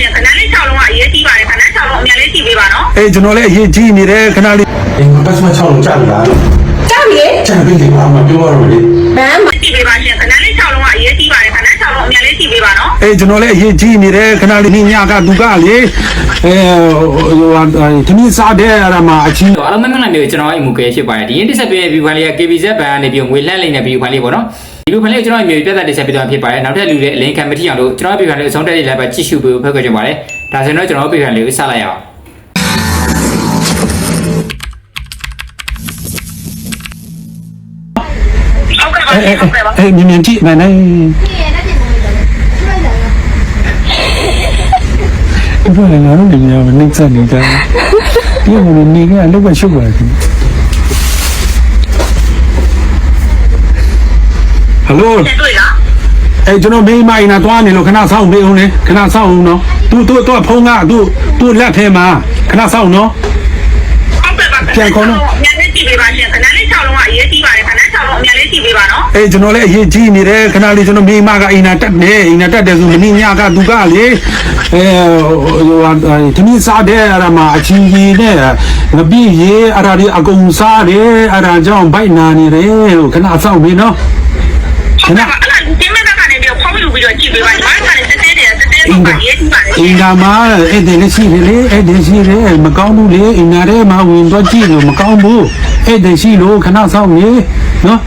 ရှင်ခဏလေး6လုံးကအရေးကြီးပါတယ်ခဏ6လုံးအများလေးကြည့်ပေးပါနော်အေးကျွန်တော်လည်းအရေးကြီးနေတယ်ခဏလေးအင်္ဂပတ်စမ6လုံးကြာပြီလားကြောက်လေကြာပြီလေဘာမှပြောရတော့လေဘမ်ကြည့်ပေးပါရှင်ခဏလေး6လုံးကအရေးကြီးပါတယ်ခဏ6လုံးအများလေးကြည့်ပေးပါနော်အေးကျွန်တော်လည်းအရေးကြီးနေတယ်ခဏလေးညကသူကလေအဲဟိုဟာတမီးစားတဲ့အဲ့ဒါမှာအချင်းတော့အားလုံးမင်္ဂလာမျိုးကျွန်တော်အိမ်မူကဲဖြစ်ပါတယ်ဒီရင်တစ်ဆက်ပြည့်ဗီဒီယိုဖိုင်လေးက KBZ ဘန်ကနေပြီးငွေလန့်လိမ့်တဲ့ဗီဒီယိုဖိုင်လေးပေါ့နော် ဒီဗီဒီယိုဖိုင်လေးကိုကျွန်တော်မျိုးပြသတစ်ဆက်ပြသွားဖြစ်ပါတယ်နောက်ထပ်လူတွေအလင်းခံမထီအောင်လို့ကျွန်တော်ဗီဒီယိုဖိုင်လေးအဆုံးတက်လေးလိုက်ပါကြည့်ရှုပေးဖို့ဖိတ်ခေါ်ချင်ပါတယ်ဒါဆိုရင်တော့ကျွန်တော်ဗီဒီယိုဖိုင်လေးကိုစလိုက်အောင်ဟုတ်ကဲ့ပါအေးဟုတ်ကဲ့ပါအေးမြင်မြင်ကြည့်နိုင်နိုင်ဘယ်လိုလဲငါတို့ညမနေစနေကြဒီမလို့နေကအလုပ်ပဲရှုပ်ပါခင် ဟယ်လိုတွေ့လားအဲကျွန်တော်မိန်းမအိမ်နာသွားနေလို့ခဏစောင့်ပေးအောင်လေခဏစောင့်အောင်နော်သူသူသူဖုန်းကသူသူလက်ထဲမှာခဏစောင့်နော်ဟုတ်ကဲ့ပါအများလေးကြည့်ပေးပါရှင်ခဏလေး6လုံးကအရေးကြီးပါတယ်ခဏ6လုံးအများလေးကြည့်ပေးပါနော်အေးကျွန်တော်လည်းအရေးကြီးနေတယ်ခဏလေးကျွန်တော်မိန်းမကအိမ်နာတက်နေအိမ်နာတက်တယ်ဆိုမင်းညကသူကလေအဲဟိုဟာတမီးစားတဲ့အဲ့ဒါမှာအချင်းကြီးနဲ့ငပိရေအဲ့ဒါဒီအကုန်စားတယ်အဲ့ဒါကြောင့်ဘိုက်နာနေတယ်ခဏစောင့်ပေးနော် ဟုတ်ကဲ့ပါအဲ့ဒါဒီမဲ့ကနေပြီးဖုန်းယူပြီးတော့ကြည့်ပေးပါဒီမှာကလည်းစစ်သေးတယ်စစ်သေးတော့ရေးကြီးပါတယ်အင်္ဂါမှာအဲ့ဒီလက်ရှိလေအဲ့ဒီရှိလေမကောင်းဘူးလေအင်္ဂါထဲမှာဝင်တော့ကြည့်လို့မကောင်းဘူးအဲ့ဒီရှိလို့ခဏစောင့်နေနော်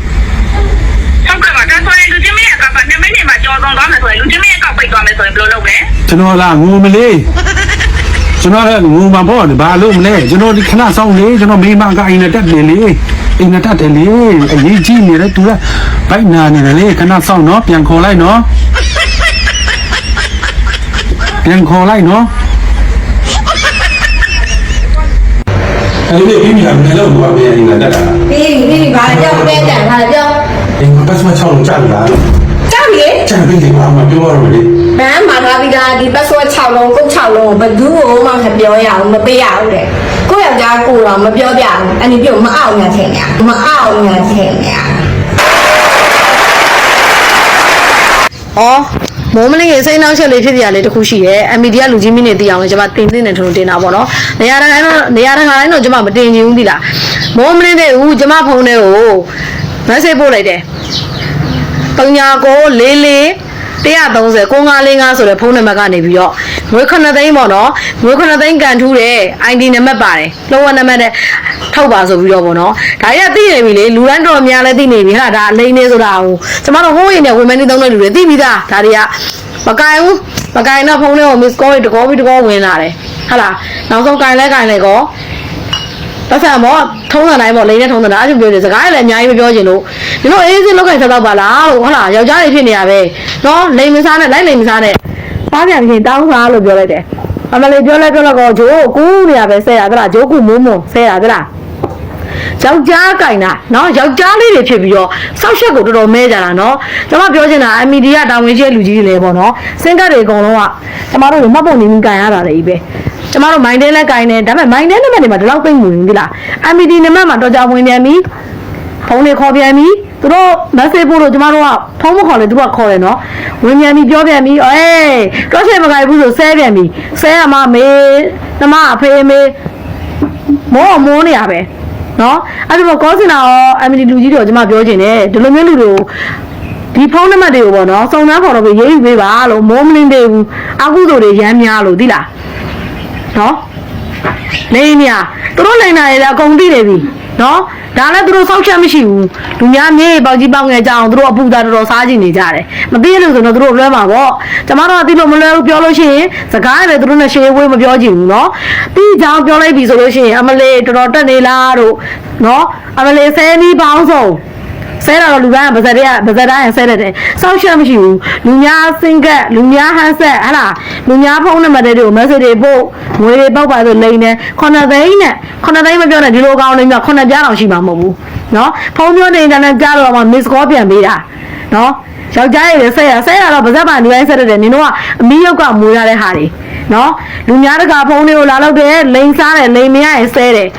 ဟုတ်ကဲ့ပါဒါဆိုရင်လူချင်းမရဲ့ကပ်ပါ2မိနစ်မှာကြော်သွားမယ်ဆိုရင်လူချင်းမရဲ့ကောက်ပိတ်သွားမယ်ဆိုရင်ဘယ်လိုလုပ်လဲကျွန်တော်လာငူမလေးကျွန်တော်လည်းငူမှာပေါ့ဘာလို့မလဲကျွန်တော်ဒီခဏဆောင်လေကျွန်တော်မိမကအိမ်နဲ့တက်နေလေ အိမ်နဲ့တက်တယ်လေအရေးကြီးနေတယ်သူကဘိုက်နာနေတယ်လေခဏဆောင်နော်ပြန်ခေါ်လိုက်နော်ပြန်ခေါ်လိုက်နော်အဲ့ဒီပြီးပြီလားမနေ့တော့ဘာပြန်နေတာတက်တာပြီးပြီပြီးပြီဘာကြောက်ပဲကြံထားတယ်ကြောက်အင်္ဂပတ်စမ6လုံးကြာပြီလားကြောက်လေကြာပြီလေဘာမှပြောရတော့လေဘမ်မှာထားပြီးသားဒီ password 6လုံးကုတ်6လုံးဘယ်သူ့ကိုမှမပြောရဘူးမပေးရဘူးတဲ့ ကိုယ့်ယောက်ျားကိုတော့မပြောပြဘူးအဲ့ဒီပြုတ်မအောင်ညာထင်ညာမအောင်ညာထင်ညာအော်မိုးမလင်းရေစိတ်နှောက်ချက်လေးဖြစ်ပြရလေးတခုရှိရဲအမီဒီယာလူကြီးမင်းနေတည်အောင်လို့ကျွန်မတင်တင်နေထုံတင်တာပေါ့နော်နေရာတိုင်းတော့နေရာတိုင်းတော့ကျွန်မမတင်ချင်ဘူးဒီလားမိုးမလင်းတဲ့ဦးကျွန်မဖုန်းထဲကို message ပို့လိုက်တယ်ပညာကိုလေးလေး 130 9555ဆိုတဲ့ဖုန်းနံပါတ်ကနေပြီးတော့ငွေ9သိန်းပေါ့နော်ငွေ9သိန်းကန်ထူးတဲ့ ID နံပါတ်ပါတယ်လောဝနံပါတ်နဲ့ထောက်ပါဆိုပြီးတော့ပေါ့နော်ဒါရသိနေပြီလေလူတိုင်းတော်များလည်းသိနေပြီဟာဒါအလိမ့်နေဆိုတာဟိုကျမတို့ဟိုးရင်နဲ့ဝင်မနေသုံးတဲ့လူတွေသိပြီးသားဒါတွေကမကင်ဘူးမကင်တော့ဖုန်းလေးကို miss call တွေတကောပြီးတကောဝင်လာတယ်ဟာလားနောက်ဆုံးကင်လဲကင်လဲကော ပတ်စံပေါ့ထုံးစံတိုင်းပေါ့လိမ့်နဲ့ထုံးစံတိုင်းအဲ့လိုပြောတယ်စကားလည်းအများကြီးမပြောချင်လို့ဒီလိုအေးစစ်လောက်ကင်ဆက်တော့ပါလားလို့ဟုတ်လားယောက်ျားတွေဖြစ်နေရပဲနော်လိမ်မစားနဲ့လိုက်လိမ်မစားနဲ့ပါးပြန်ပြင်တောင်းစားလို့ပြောလိုက်တယ်အမလေးပြောလိုက်ပြောလိုက်ကောဂျိုးကူးနေရပဲဆဲရသလားဂျိုးကူမုံမုံဆဲရသလားယောက်ျားကင်တာနော်ယောက်ျားလေးတွေဖြစ်ပြီးတော့စောက်ချက်ကိုတော်တော်မဲကြတာနော်ကျွန်မပြောချင်တာအမီဒီကတာဝန်ရှိတဲ့လူကြီးတွေလည်းပေါ့နော်စင်ကတ်တွေအကုန်လုံးကကျွန်မတို့မှတ်ပုံနေပြီးကင်ရတာလေကြီးပဲ ကျမတို့မိုင်းတင်းလည်းကင်တယ်ဒါပေမဲ့မိုင်းတင်းနံပါတ်တွေမှာဒီလောက်သိမ့်မှုရင်ဒီလား MPD နံပါတ်မှာတော့ကြာဝင်ပြန်ပြီဖုန်းတွေခေါ်ပြန်ပြီသူတို့ message ပို့လို့ကျမတို့ကဖုန်းမခေါ်လေသူကခေါ်တယ်နော်ဝင်ပြန်ပြီပြောပြန်ပြီအေးတော့ချက်မကြိုက်ဘူးဆိုဆဲပြန်ပြီဆဲရမမေနှမအဖေမေမောမောနေရပဲနော်အဲ့ဒီတော့ကောစင်တာရော MPD လူကြီးတွေကျမပြောချင်တယ်ဒီလိုမျိုးလူတွေကိုဒီဖုန်းနံပါတ်တွေကိုပေါ့နော်စုံစမ်းခေါ်တော့ပြီးရေးယူပေးပါလို့မိုးမလင်းသေးဘူးအကုသိုလ်တွေရမ်းများလို့သိလား နော်နေမြသူတို့နိုင်တာရအကုန်သိနေပြီနော်ဒါလည်းသူတို့စောက်ချက်မရှိဘူးလူများမြေပေါက်ကြီးပေါက်ငယ်ကြအောင်သူတို့အပူသားတော်တော်စားကြည့်နေကြတယ်မသိလို့ဆိုတော့သူတို့လွဲမှာပေါ့ကျမတို့ကသိလို့မလွဲဘူးပြောလို့ရှိရင်စကားရယ်သူတို့နဲ့ရှေးဝေးမပြောကြည့်ဘူးနော်ပြီးကြောင်ပြောလိုက်ပြီဆိုလို့ရှိရင်အမလေးတော်တော်တက်နေလားတို့နော်အမလေးဆဲနီးပေါင်းစုံ ဆဲတာတော့လူသားကဗဇက်တရဗဇက်သားရင်ဆဲတတ်တယ်စောက်ရှက်မရှိဘူးလူများစင်ကက်လူများဟန်ဆက်ဟလာလူများဖုန်းနံပါတ်တွေကို message တွေပို့ငွေတွေပောက်ပါဆိုလိမ့်နေခုနှစ်သိန်းနဲ့ခုနှစ်သိန်းမပြောနဲ့ဒီလိုကောင်းနေမြခုနှစ်ပြားတောင်ရှိမှာမဟုတ်ဘူးနော်ဖုန်းပြောနေတဲ့အတိုင်းကြားတော့မှ miss call ပြန်ပေးတာနော်ယောက်ျားရည်ဆက်ရဆက်ရတော့ဗဇက်ပါနေတိုင်းဆက်ရတယ်နင်တို့ကအမီးရုပ်ကမွေးရတဲ့ဟာတွေနော်လူများတကာဖုန်းတွေကိုလာလောက်တယ်လိန်စားတယ်လိန်မရရင်ဆဲတယ်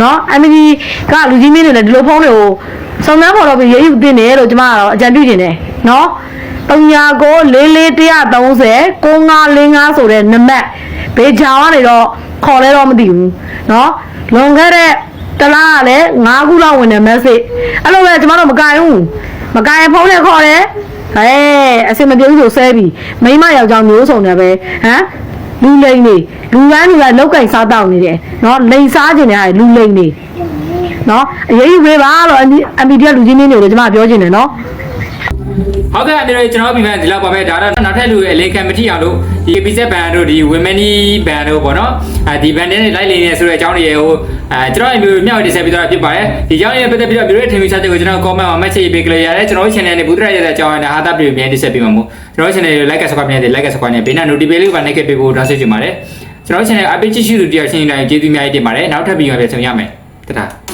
နော် MG ကလူကြီးမင်းတွေလည်းဒီလိုဖုန်းတွေကို စုံစမ်းပေါ်တော့ပြီးရေးယူတင်တယ်လို့ကျမကတော့အကြံပြုချင်တယ်နော် 39ကို4430 9545ဆိုတဲ့နံပါတ်ဘေးချောင်းကနေတော့ခေါ်လဲတော့မသိဘူးเนาะလွန်ခဲ့တဲ့တလားကလည်း9ခုလောက်ဝင်တဲ့ message အဲ့လိုပဲကျမတို့မကင်ဘူးမကင်ဖုန်းနဲ့ခေါ်တယ်ဟဲအစင်မပြေဘူးဆိုဆဲပြီမိမယောက်ျားမျိုးစုံတယ်ပဲဟမ်လူလိန်နေလူကန်းလူကလောက်ကင်စားတောက်နေတယ်เนาะလိန်စားခြင်းနဲ့လူလိန်နေ နော်အရေးကြီးပေးပါလို့အမီဒီယာလူကြီးမင်းတွေကိုကျွန်မပြောချင်တယ်နော်ဟုတ်ကဲ့အမေတို့ကျွန်တော်ပြင်ပဒီလောက်ပါပဲဒါတော့နောက်ထပ်လူအလင်းကံမတိအောင်လို့ဒီ PZ ဘန်တို့ဒီ Womeny ဘန်တို့ပေါ့နော်အဲဒီဘန်နဲ့လိုက်နေနေဆိုတဲ့အကြောင်းတွေဟိုအဲကျွန်တော်အမျိုးမြောက်တင်ဆက်ပြီးတော့ဖြစ်ပါတယ်ဒီအကြောင်းတွေပတ်သက်ပြီးတော့မျိုးရဲ့ထင်မြင်ချက်တွေကိုကျွန်တော် comment မှာ message ပေးကြရရတယ်ကျွန်တော် channel နဲ့ဘူးတရရတဲ့အကြောင်းနဲ့ဟာတာပြည်ပြန်တင်ဆက်ပေးမှာမို့ကျွန်တော် channel ကို like subscribe နဲ့ like subscribe နဲ့ဘေးနာ notification လေးပါနှိပ်ခဲ့ပေးဖို့တောင်းဆိုချင်ပါတယ်ကျွန်တော် channel အပိတ်ချစ်ရှိသူတယောက်ချင်းတိုင်းကျေးဇူးအများကြီးတင်ပါတယ်နောက်ထပ်ပြီးမှပြန်ဆုံရမယ်တတာ